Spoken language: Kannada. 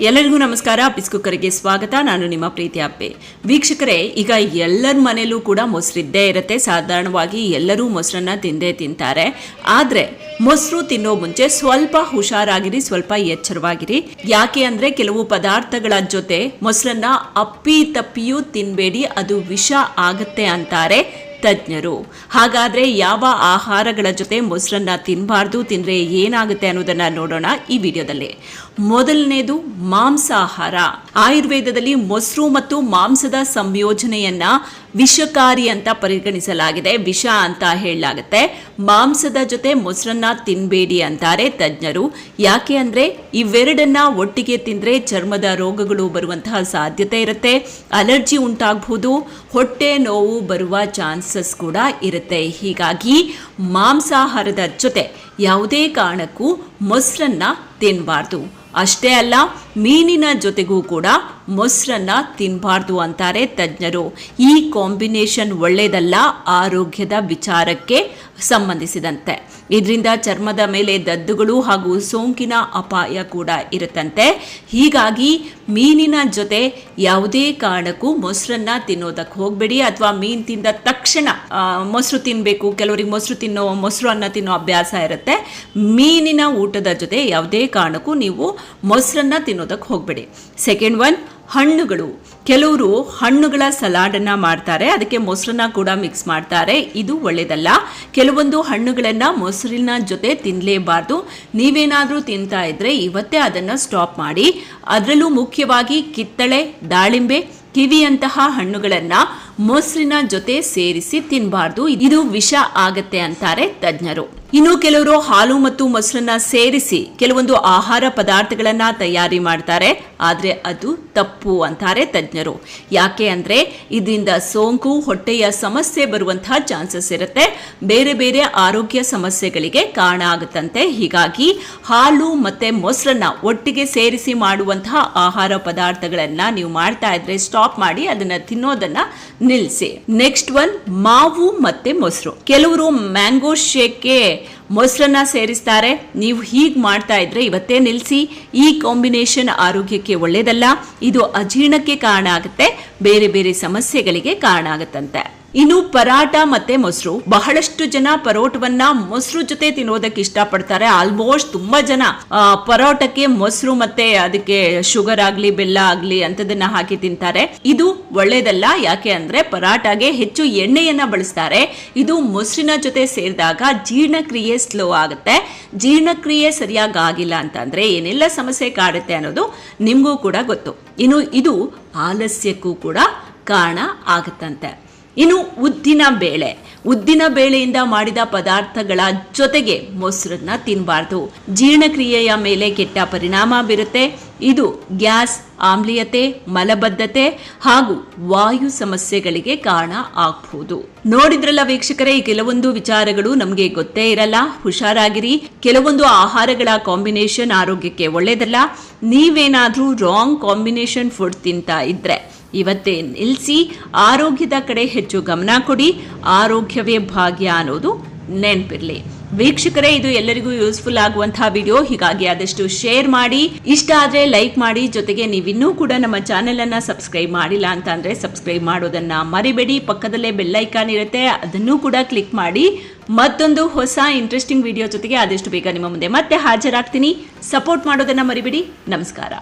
ಎಲ್ಲರಿಗೂ ನಮಸ್ಕಾರ. ಅಪ್ಪಿಸ್ ಕುಕ್ಕರ್ಗೆ ಸ್ವಾಗತ. ನಾನು ನಿಮ್ಮ ಪ್ರೀತಿ ಅಪ್ಪೆ. ವೀಕ್ಷಕರೇ, ಈಗ ಎಲ್ಲರ ಮನೆಯಲ್ಲೂ ಕೂಡ ಮೊಸರಿದ್ದೇ ಇರುತ್ತೆ. ಸಾಧಾರಣವಾಗಿ ಎಲ್ಲರೂ ಮೊಸರನ್ನ ತಿಂದೇ ತಿಂತಾರೆ. ಆದ್ರೆ, ಮೊಸರು ತಿನ್ನೋ ಮುಂಚೆ ಸ್ವಲ್ಪ ಹುಷಾರಾಗಿರಿ, ಸ್ವಲ್ಪ ಎಚ್ಚರವಾಗಿರಿ. ಯಾಕೆ ಅಂದ್ರೆ, ಕೆಲವು ಪದಾರ್ಥಗಳ ಜೊತೆ ಮೊಸರನ್ನ ಅಪ್ಪಿ ತಪ್ಪಿಯೂ ತಿನ್ಬೇಡಿ. ಅದು ವಿಷ ಆಗತ್ತೆ ಅಂತಾರೆ. ತಜ್ಞರು. ಹಾಗಾದ್ರೆ ಯಾವ ಆಹಾರಗಳ ಜೊತೆ ಮೊಸರನ್ನ ತಿನ್ನಬಾರ್ದು ತಿಂದ್ರೆ ಏನಾಗುತ್ತೆ ಅನ್ನೋದನ್ನ ನೋಡೋಣ ಈ ವಿಡಿಯೋದಲ್ಲಿ. ಮೊದಲನೇದು ಮಾಂಸಾಹಾರ. ಆಯುರ್ವೇದದಲ್ಲಿ ಮೊಸರು ಮತ್ತು ಮಾಂಸದ ಸಂಯೋಜನೆಯನ್ನ ವಿಷಕಾರಿ ಅಂತ ಪರಿಗಣಿಸಲಾಗಿದೆ. ವಿಷ ಅಂತ ಹೇಳಲಾಗುತ್ತೆ. ಮಾಂಸದ ಜೊತೆ ಮೊಸರನ್ನ ತಿನ್ಬೇಡಿ ಅಂತಾರೆ ತಜ್ಞರು. ಯಾಕೆ ಅಂದ್ರೆ ಇವೆರಡನ್ನ ಒಟ್ಟಿಗೆ ತಿಂದ್ರೆ ಚರ್ಮದ ರೋಗಗಳು ಬರುವಂತಹ ಸಾಧ್ಯತೆ ಇರುತ್ತೆ. ಅಲರ್ಜಿ ಉಂಟಾಗಬಹುದು ಹೊಟ್ಟೆ ನೋವು ಬರುವ ಚಾನ್ಸಸ್ ಕೂಡ ಇರುತ್ತೆ. ಹೀಗಾಗಿ ಮಾಂಸಾಹಾರದ ಜೊತೆ ಯಾವುದೇ ಕಾರಣಕ್ಕೂ ಮೊಸರನ್ನ ತಿನ್ನಬಾರ್ದು ಅಷ್ಟೇ ಅಲ್ಲ, ಮೀನಿನ ಜೊತೆಗೂ ಕೂಡ ಮೊಸರನ್ನ ತಿನ್ನಬಾರ್ದು ಅಂತಾರೆ ತಜ್ಞರು. ಈ ಕಾಂಬಿನೇಷನ್ ಒಳ್ಳೆಯದಲ್ಲ ಆರೋಗ್ಯದ ವಿಚಾರಕ್ಕೆ ಸಂಬಂಧಿಸಿದಂತೆ. ಇದರಿಂದ ಚರ್ಮದ ಮೇಲೆ ದದ್ದುಗಳು ಹಾಗೂ ಸೋಂಕಿನ ಅಪಾಯ ಕೂಡ ಇರುತ್ತಂತೆ. ಹೀಗಾಗಿ ಮೀನಿನ ಜೊತೆ ಯಾವುದೇ ಕಾರಣಕ್ಕೂ ಮೊಸರನ್ನ ತಿನ್ನೋದಕ್ಕೆ ಹೋಗಬೇಡಿ ಅಥವಾ ಮೀನು ತಿಂದ ತಕ್ಷಣ ಮೊಸರು ತಿನ್ನಬೇಕು ಕೆಲವರಿಗೆ ಮೊಸರು ತಿನ್ನೋ, ಮೊಸರು ಅನ್ನ ತಿನ್ನೋ ಅಭ್ಯಾಸ ಇರುತ್ತೆ. ಮೀನಿನ ಊಟದ ಜೊತೆ ಯಾವುದೇ ಕಾರಣಕ್ಕೂ ನೀವು ಮೊಸರನ್ನ ತಿನ್ನೋದಕ್ಕೆ ಹೋಗಬೇಡಿ. ಸೆಕೆಂಡ್ ಒನ್ ಹಣ್ಣುಗಳು. ಕೆಲವರು ಹಣ್ಣುಗಳ ಸಲಾಡನ್ನ ಮಾಡ್ತಾರೆ, ಅದಕ್ಕೆ ಮೊಸರನ್ನ ಕೂಡ ಮಿಕ್ಸ್ ಮಾಡ್ತಾರೆ. ಇದು ಒಳ್ಳೆಯದಲ್ಲ ಕೆಲವೊಂದು ಹಣ್ಣುಗಳನ್ನು ಮೊಸರಿನ ಜೊತೆ ತಿನ್ನಲೇಬಾರ್ದು ನೀವೇನಾದರೂ ತಿಂತಾ ಇದ್ರೆ ಇವತ್ತೇ ಅದನ್ನ ಸ್ಟಾಪ್ ಮಾಡಿ. ಅದರಲ್ಲೂ ಮುಖ್ಯವಾಗಿ ಕಿತ್ತಳೆ, ದಾಳಿಂಬೆ, ಕಿವಿಯಂತಹ ಹಣ್ಣುಗಳನ್ನು ಮೊಸರಿನ ಜೊತೆ ಸೇರಿಸಿ ತಿನ್ನಬಾರ್ದು ಇದು ವಿಷ ಆಗತ್ತೆ ಅಂತಾರೆ ತಜ್ಞರು. ಇನ್ನು ಕೆಲವರು ಹಾಲು ಮತ್ತು ಮೊಸರನ್ನ ಸೇರಿಸಿ ಕೆಲವೊಂದು ಆಹಾರ ಪದಾರ್ಥಗಳನ್ನ ತಯಾರಿ ಮಾಡ್ತಾರೆ. ಆದ್ರೆ ಅದು ತಪ್ಪು ಅಂತಾರೆ ತಜ್ಞರು. ಯಾಕೆ ಅಂದರೆ ಇದರಿಂದ ಸೋಂಕು, ಹೊಟ್ಟೆಯ ಸಮಸ್ಯೆ ಬರುವಂತಹ ಚಾನ್ಸಸ್ ಇರುತ್ತೆ. ಬೇರೆ ಬೇರೆ ಆರೋಗ್ಯ ಸಮಸ್ಯೆಗಳಿಗೆ ಕಾರಣ ಆಗುತ್ತಂತೆ. ಹೀಗಾಗಿ ಹಾಲು ಮತ್ತು ಮೊಸರನ್ನ ಒಟ್ಟಿಗೆ ಸೇರಿಸಿ ಮಾಡುವಂತಹ ಆಹಾರ ಪದಾರ್ಥಗಳನ್ನು ನೀವು ಮಾಡ್ತಾ ಇದ್ರೆ ಸ್ಟಾಪ್ ಮಾಡಿ ಅದನ್ನು ತಿನ್ನೋದನ್ನು ನಿಲ್ಲಿಸಿ ನೆಕ್ಸ್ಟ್ ಒನ್ ಮಾವು ಮತ್ತು ಮೊಸರು. ಕೆಲವರು ಮ್ಯಾಂಗೋ ಶೇಕ್ಗೆ ಮೊಸರನ್ನ ಸೇರಿಸ್ತಾರೆ. ನೀವು ಹೀಗೆ ಮಾಡ್ತಾ ಇದ್ರೆ ಇವತ್ತೇ ನಿಲ್ಲಿಸಿ ಈ ಕಾಂಬಿನೇಷನ್ ಆರೋಗ್ಯಕ್ಕೆ ಒಳ್ಳೆಯದಲ್ಲ ಇದು ಅಜೀರ್ಣಕ್ಕೆ ಕಾರಣ ಆಗುತ್ತೆ, ಬೇರೆ ಬೇರೆ ಸಮಸ್ಯೆಗಳಿಗೆ ಕಾರಣ ಆಗುತ್ತಂತೆ. ಇನ್ನು ಪರಾಟ ಮತ್ತೆ ಮೊಸರು. ಬಹಳಷ್ಟು ಜನ ಪರೋಟವನ್ನ ಮೊಸರು ಜೊತೆ ತಿನ್ನೋದಕ್ಕೆ ಇಷ್ಟಪಡ್ತಾರೆ. ಆಲ್ಮೋಸ್ಟ್ ತುಂಬಾ ಜನ ಪರೋಟಕ್ಕೆ ಮೊಸರು ಮತ್ತೆ ಅದಕ್ಕೆ ಶುಗರ್ ಆಗ್ಲಿ, ಬೆಲ್ಲ ಆಗ್ಲಿ ಅಂತದನ್ನ ಹಾಕಿ ತಿಂತಾರೆ. ಇದು ಒಳ್ಳೇದಲ್ಲ, ಯಾಕೆ ಅಂದ್ರೆ ಪರಾಟಾಗೆ ಹೆಚ್ಚು ಎಣ್ಣೆಯನ್ನ ಬಳಸ್ತಾರೆ. ಇದು ಮೊಸರಿನ ಜೊತೆ ಸೇರಿದಾಗ ಜೀರ್ಣಕ್ರಿಯೆ ಸ್ಲೋ ಆಗುತ್ತೆ. ಜೀರ್ಣಕ್ರಿಯೆ ಸರಿಯಾಗಿ ಆಗಿಲ್ಲ ಅಂತಂದ್ರೆ ಏನೆಲ್ಲ ಸಮಸ್ಯೆ ಕಾಡುತ್ತೆ ಅನ್ನೋದು ನಿಮಗೂ ಕೂಡ ಗೊತ್ತು. ಇನ್ನು ಇದು ಆಲಸ್ಯಕ್ಕೂ ಕೂಡ ಕಾರಣ ಆಗುತ್ತಂತೆ. ಇನ್ನು ಉದ್ದಿನ ಬೇಳೆ. ಉದ್ದಿನ ಬೇಳೆಯಿಂದ ಮಾಡಿದ ಪದಾರ್ಥಗಳ ಜೊತೆಗೆ ಮೊಸರನ್ನ ತಿನ್ನಬಾರ್ದು ಜೀರ್ಣಕ್ರಿಯೆಯ ಮೇಲೆ ಕೆಟ್ಟ ಪರಿಣಾಮ ಬೀರುತ್ತೆ. ಇದು ಗ್ಯಾಸ್, ಆಮ್ಲೀಯತೆ, ಮಲಬದ್ಧತೆ ಹಾಗೂ ವಾಯು ಸಮಸ್ಯೆಗಳಿಗೆ ಕಾರಣ ಆಗಬಹುದು ನೋಡಿದ್ರಲ್ಲ ವೀಕ್ಷಕರೇ ಕೆಲವೊಂದು ವಿಚಾರಗಳು ನಮಗೆ ಗೊತ್ತೇ ಇರಲ್ಲ. ಹುಷಾರಾಗಿರಿ. ಕೆಲವೊಂದು ಆಹಾರಗಳ ಕಾಂಬಿನೇಷನ್ ಆರೋಗ್ಯಕ್ಕೆ ಒಳ್ಳೆಯದಲ್ಲ ನೀವೇನಾದರೂ ರಾಂಗ್ ಕಾಂಬಿನೇಷನ್ ಫುಡ್ ತಿಂತಾ ಇದ್ರೆ ಇವತ್ತೇ ನಿಲ್ಲಿಸಿ ಆರೋಗ್ಯದ ಕಡೆ ಹೆಚ್ಚು ಗಮನ ಕೊಡಿ. ಆರೋಗ್ಯವೇ ಭಾಗ್ಯ ಅನ್ನೋದು ನೆನ್ಪಿರ್ಲಿ. ವೀಕ್ಷಕರೇ, ಇದು ಎಲ್ಲರಿಗೂ ಯೂಸ್ಫುಲ್ ಆಗುವಂತಹ ವಿಡಿಯೋ. ಹೀಗಾಗಿ ಆದಷ್ಟು ಶೇರ್ ಮಾಡಿ, ಇಷ್ಟ ಆದ್ರೆ ಲೈಕ್ ಮಾಡಿ, ಜೊತೆಗೆ ನೀವಿನ್ನೂ ಕೂಡ ನಮ್ಮ ಚಾನೆಲ್ ಅನ್ನ ಸಬ್ಸ್ಕ್ರೈಬ್ ಮಾಡಿಲ್ಲ ಅಂತ ಅಂದ್ರೆ ಸಬ್ಸ್ಕ್ರೈಬ್ ಮಾಡೋದನ್ನ ಮರಿಬೇಡಿ. ಪಕ್ಕದಲ್ಲೇ ಬೆಲ್ ಐಕಾನ್ ಇರುತ್ತೆ, ಅದನ್ನು ಕೂಡ ಕ್ಲಿಕ್ ಮಾಡಿ. ಮತ್ತೊಂದು ಹೊಸ ಇಂಟ್ರೆಸ್ಟಿಂಗ್ ವಿಡಿಯೋ ಜೊತೆಗೆ ಆದಷ್ಟು ಬೇಗ ನಿಮ್ಮ ಮುಂದೆ ಮತ್ತೆ ಹಾಜರಾಗ್ತೀನಿ. ಸಪೋರ್ಟ್ ಮಾಡೋದನ್ನ ಮರಿಬೇಡಿ. ನಮಸ್ಕಾರ.